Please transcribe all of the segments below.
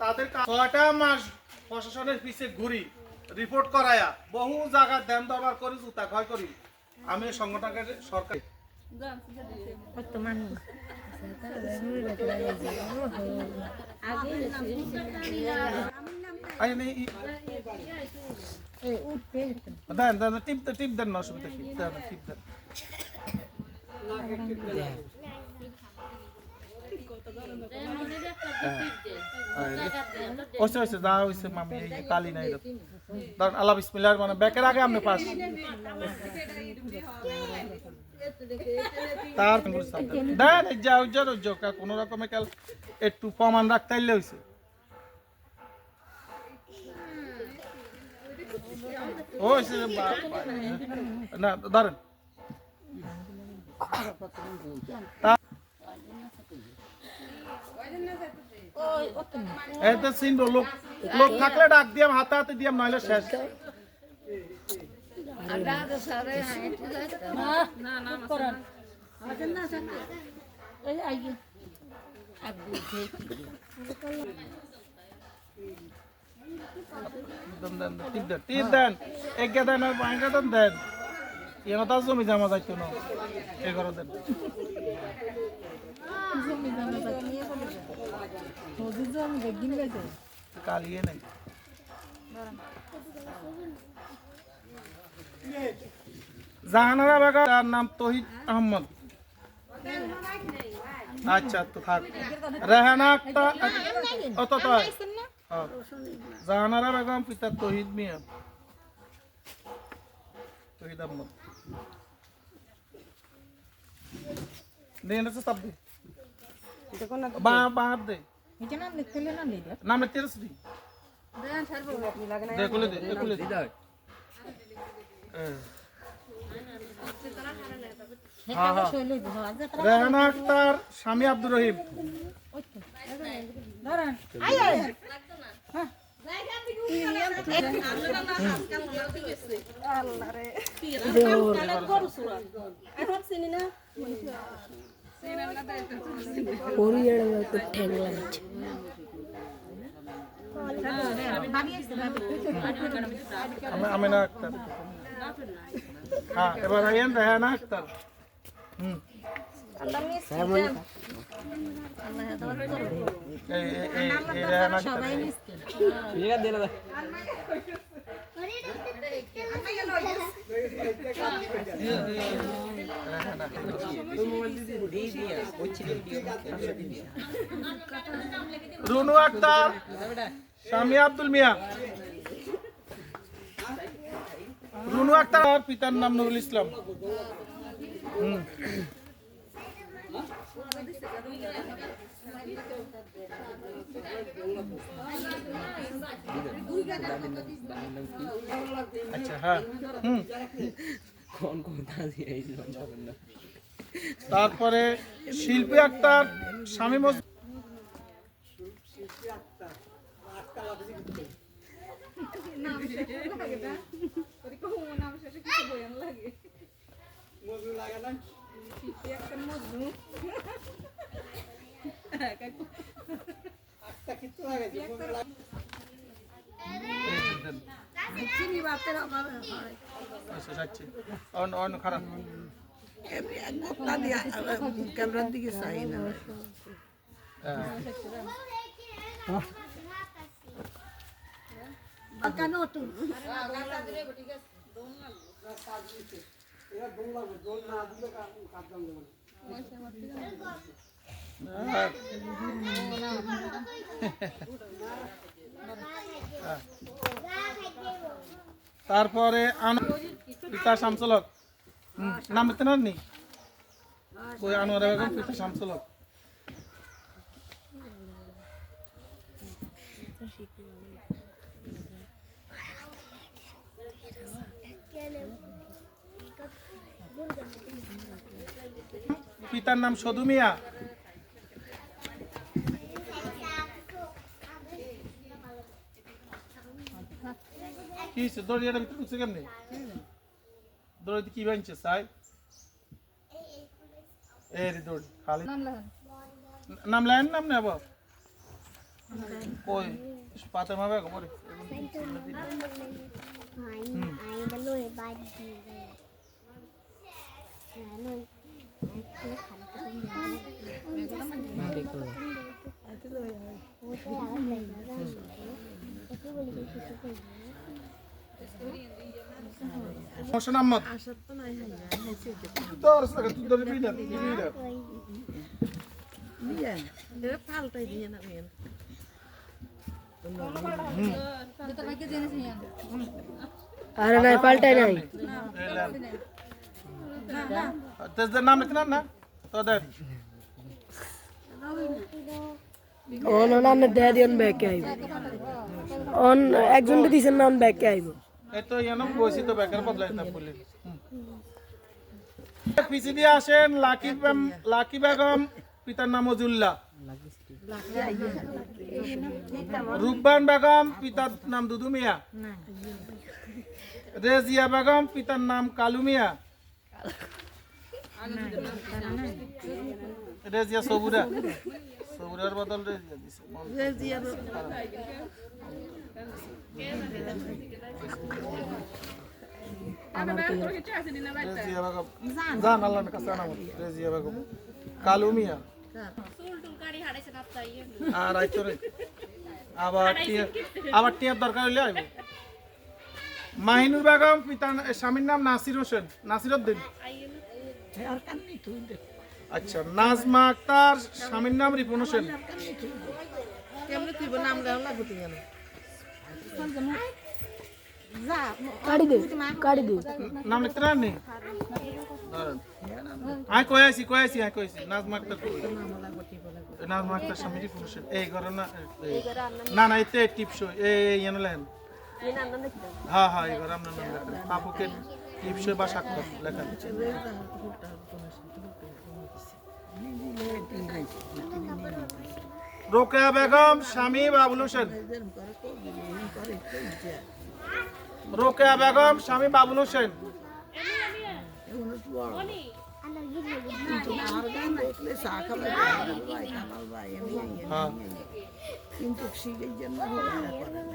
তাদের মাস প্রশাসনের পিছে ঘুরি রিপোর্ট করায়া, বহু জায়গা দেন দরবার করি, জুতা ক্ষয় করি। আমি এই সংগঠনকে সরকার আই নেই ই- দেন দেন টিপ দেন টিপ দেন না, অসুবিধা কি? দেন টিপ দেন। হয়েছে হয়েছে যা হয়েছে মামি, এই কালি নাই আল্লাহ বিসমিল্লাহ মানে ব্যাকের আগে আপনি পাস। তার দেন যা কোনো রকমে কাল একটু প্রমাণ রাখতে হইলে হয়েছে ও হয়েছে বা- বা- না ধরেন তা- এই তো চিনবো লোক লোক থাকলে ডাক দিয়াম হাতে হাতে দিয়াম নইলে শেষ দেন দেন টিপ দেন টিপ দেন এক গে দেন আর বাইঙ্গা দেন দেন। এখানে তার জমি জমা যাইতো না। এগারো দেন। কালিয়ে নাই জাহানারা বেগম তার নাম তহিদ আহমদ। আচ্ছা তো থাক। রেহানা আক্তার অত তো। জাহানারা বেগম পিতা তহিদ মিয়া। তহিদ আহমদ। দেন এটা সব দে। বা বা দে। নাম লিখতে দে হ্যাঁ। হ্যাঁ, হ্যাঁ। রেহানা আক্তার স্বামী আব্দুর রহিম। আমিনা আক্তার হ্যাঁ এবার আইয়েন রেহানা আক্তার এই এই রেহানা আক্তার রেহানা রুনু আক্তার স্বামী আব্দুল মিয়া রুনু আক্তার পিতার নাম নুরুল ইসলাম হুম। আচ্ছা হ্যাঁ। হুম। তারপরে শিল্পী আক্তার স্বামী মজ অন্য খারাপ ক্যামেরার দিকে চাই না হ্যাঁ। হ্যাঁ। তারপরে পিতা শামসুল হক হুম, নাম লিখতে না নি কই আনোয়ার বেগম পিতা পিতার নাম সদু মিয়া। কি হয়েছে দড়িয়াটা ভিতরে ঢুকছে কেমনি? দড়িতে কি বানছে সাই? এই রে দড়ি খালি। নাম লাইন নাম নেব কই? পাতে মাবে পরে। মোশন আহমদ হয় তোর সাথে তুই দড়ি বিনা বিনা দিয়ে এটা পাল্টাই দিয়ে না মেন আরে নাই পাল্টাই নাই তেজদের নাম লিখ না তোদের অন অন দেয়া দিন ব্যাকে আইব অন একজন দিছেন না অন ব্যাকে আইব এই তো ইয়ানো বসি তো বেকার বদলাই না বলি। পিছি দিয়ে আসেন, লাকি লাকি বেগম, পিতার নাম মজুল্লাহ রূপবান বেগম, পিতার নাম দুদু মিয়া। রেজিয়া বেগম, পিতার নাম কালু মিয়া। রেজিয়া সবুরা। সবুরার বদল রেজিয়া দিছে। রেজিয়া আবার টিয়া আবার টিয়ার দরকার মাহিনুর বেগম পিতা স্বামীর নাম নাসির হোসেন নাসির উদ্দিন আচ্ছা নাজমা আক্তার, স্বামীর নাম রিপন হোসেন। তুই নাম লেও লাগবে নাম লিখতে না নি? আয় কই আইছি কই আইছি আয় কই আইছি। নাজমা আক্তার নাজমা আক্তার স্বামী রিপন এই ঘর না এই- না না এতে টিপসো এই ইয়ানো লেন হ্যাঁ হ্যাঁ এই ঘর আপনার নাম লেখেন আপুকে টিপসো বা স্বাক্ষর লেখেন। রোকেয়া বেগম স্বামী বাবুল হোসেন রোকেয়া বেগম স্বামী বাবুল হোসেন। হ্যাঁ। কিন্তু শিখে জন্য জন্য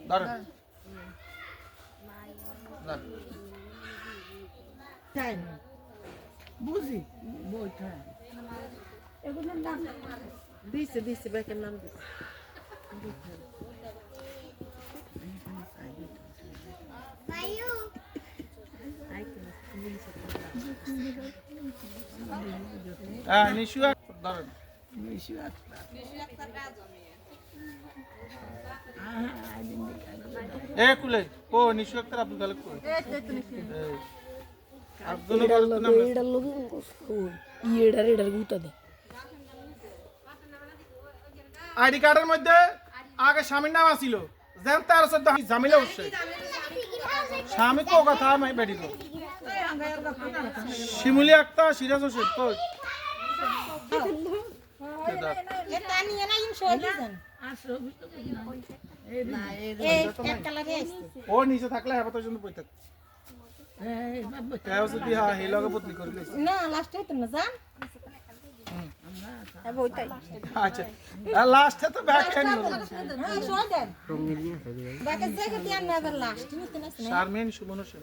তো তুই নাম। হ্যাঁ, বুঝি বইটা দিছে দিছে বেকের নাম দিছে। হ্যাঁ নিশু এক- দাঁড়ান। বেশি একটা এ কুলে ও নিশু আক্তার আব্দুল খালেক কই। আব্দুল খালেক নাম লোক গুতা দে। আইডি কার্ডের মধ্যে আগে স্বামীর নাম আছিল। যেন তার সাথে জামিলা উঠছে স্বামী কো কথা আমি বেটি তো শিমুলি আক্তার সিরাজ হোসেন কই? ও নিচে থাকলে হ্যাঁ তোর জন্য বই থাক আচ্ছা লাস্টে তো শারমিন সুমন হোসেন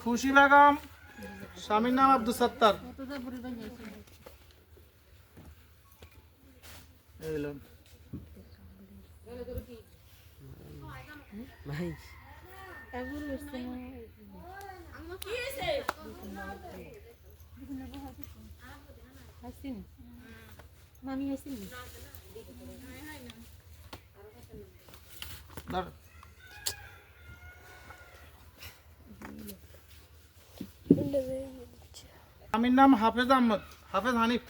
খুশি বেগম স্বামীর নাম আব্দুল সত্তার। এই লোন। মামি ধর। স্বামীর নাম হাফেজ আহমদ হাফেজ হানিফ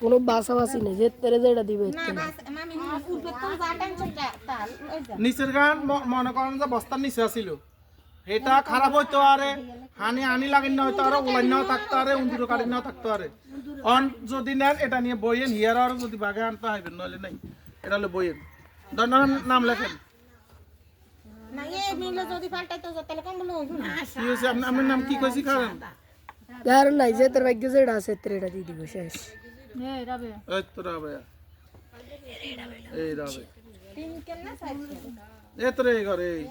কোনো বাসাবাসি নেই যে তেরে যেটা দিবে না মামি নিচের গান মনে করেন যে বস্তার নিচে আছিল। এটা খারাপ হইতো আরে হানি হানি লাগিন না হইতো আরে উলাইন নাও থাকতো আরে উন্দুরো কাটিন নাও থাকতো আরে। অন যদি নেন এটা নিয়ে বইয়েন হিয়ার আর যদি বাগে আনতে হইবেন নইলে নাই। এটা হলো বইয়েন ধর নাম লেখেন। আপনার নাম কি কইছি কারণ নাই যে তোর ভাগ্য যেটা আছে তেরেটা দিয়ে দিব শেষ। এই তো রাবে এই রাবে তিন কেন না সাইজ এই তো রে এই ঘরে এই।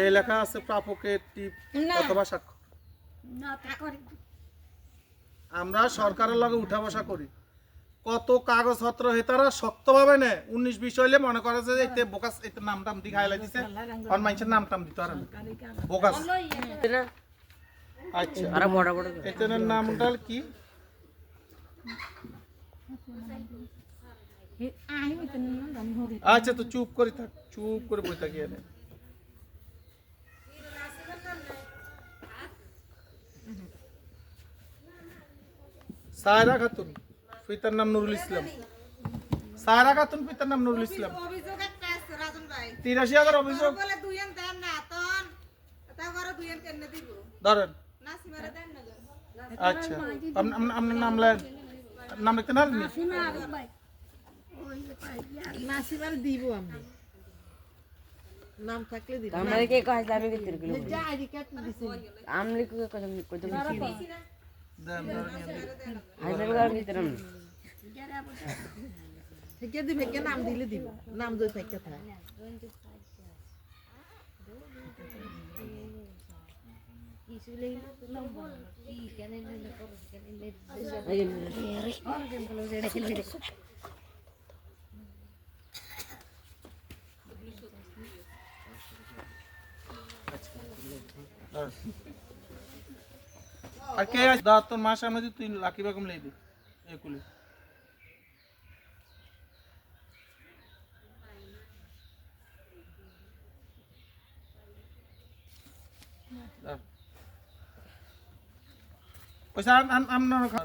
এই লেখা আছে প্রাপকের টিপ অথবা স্বাক্ষর আমরা সরকারের লগে উঠা বসা করি। কত কাগজপত্র হেতারা শক্তভাবে নেয়। উনিশ বিশ হইলে মনে করে যে এতে বোকাস এতে নাম টাম দি খাইলা দিছে। মানুষের নাম টাম দিতে বোকাস। আচ্ছা। আরে বড় বড় এতেনের নামটা কি আই হইতো না জানি হরি আচ্ছা তো চুপ করে থাক চুপ করে বই থাকি এনে সায়রা খাতুন পিতার নাম নুরুল ইসলাম। সায়রা খাতুন পিতার নাম নুরুল ইসলাম। অভিযোগ একটা আছে রাজন ভাই। তিরাশি হাজার অভিযোগ। ধরেন। নাসিমারে দেন না আচ্ছা। আপ- আপ- আপনার নাম লেন নাম লিখতে না? নাসিমার দিব আমি। নাম থাকলে দিব। আমরা কে কয় আমি ভিতরগুলো যা আইডি কার্ড দিছি। আমলি কো কত কত দেন ধরেন এনে। হাজার গার ভিতর আমি থেকে দিবে কে নাম দিলে দিব। নাম যদি থাকে থাকে ধরেন। আর কে আছে? দাঁত তোর মার সামনে তুই লাকি বেগম লেবি একুলে পয়সা আন আন আন না খা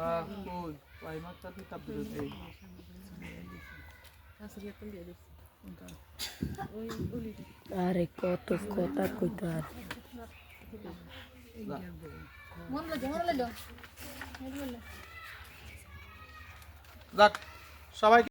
আহ কই পাই মাত্রা তুই তাপ দিতে আরে কত কথা কইতো আর। যাক সবাই